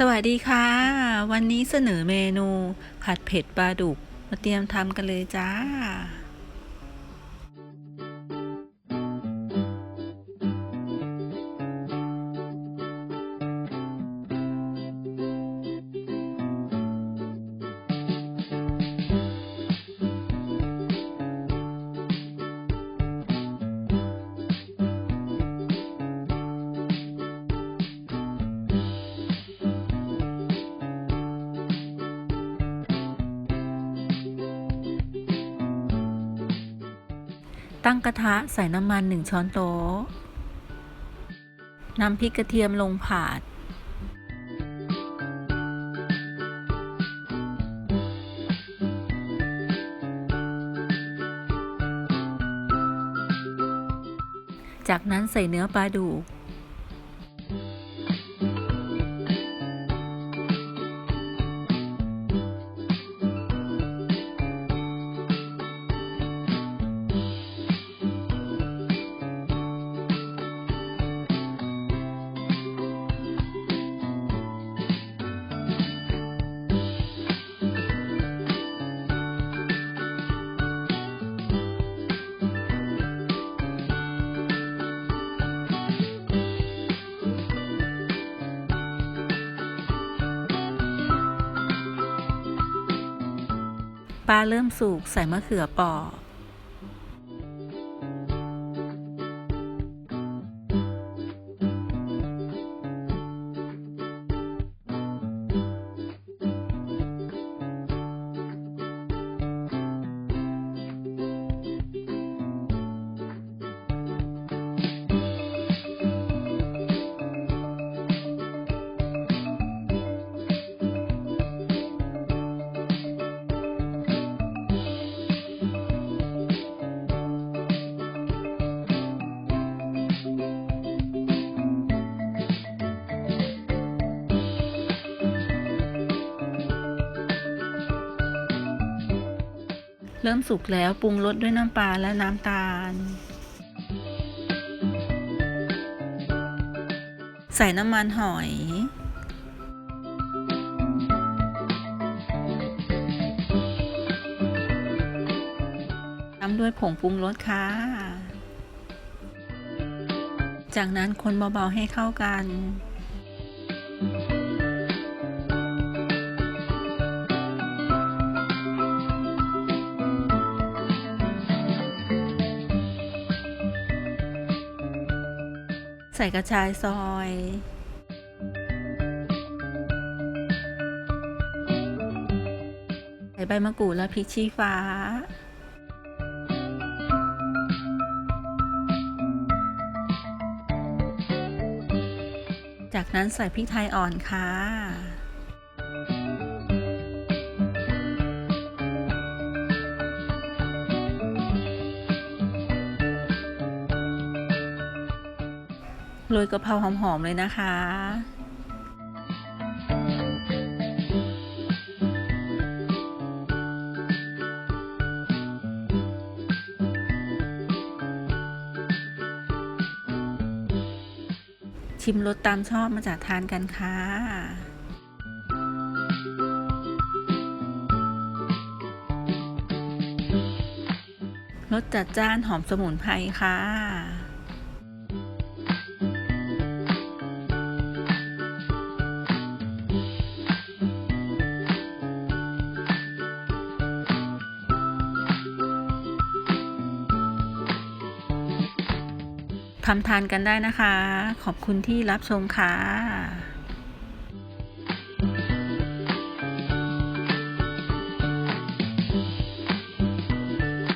สวัสดีค่ะ วันนี้เสนอเมนูผัดเผ็ดปลาดุก มาเตรียมทำกันเลยจ้า ตั้งกระทะใส่น้ำมันหนึ่งช้อนโต๊ะนำพริกกระเทียมลงผัด จากนั้นใส่เนื้อปลาดุก ปลาเริ่มสุกใส่มะเขือเปอ เริ่มสุกแล้วปรุงรสด้วยน้ำปลาและน้ำตาล ใส่น้ำมันหอย ตามด้วยผงปรุงรสค่ะ จากนั้นคนเบาๆให้เข้ากัน ใส่กระชายซอยใส่ใบมะกรูดและพริกชี้ฟ้า จากนั้นใส่พริกไทยอ่อนค่ะ โรยกะเพราหอมๆเลยนะคะชิมรสตามชอบมาจากทานกันค่ะ รสจัดจ้านหอมสมุนไพรค่ะ ทำทานกันได้นะคะ ขอบคุณที่รับชมค่ะ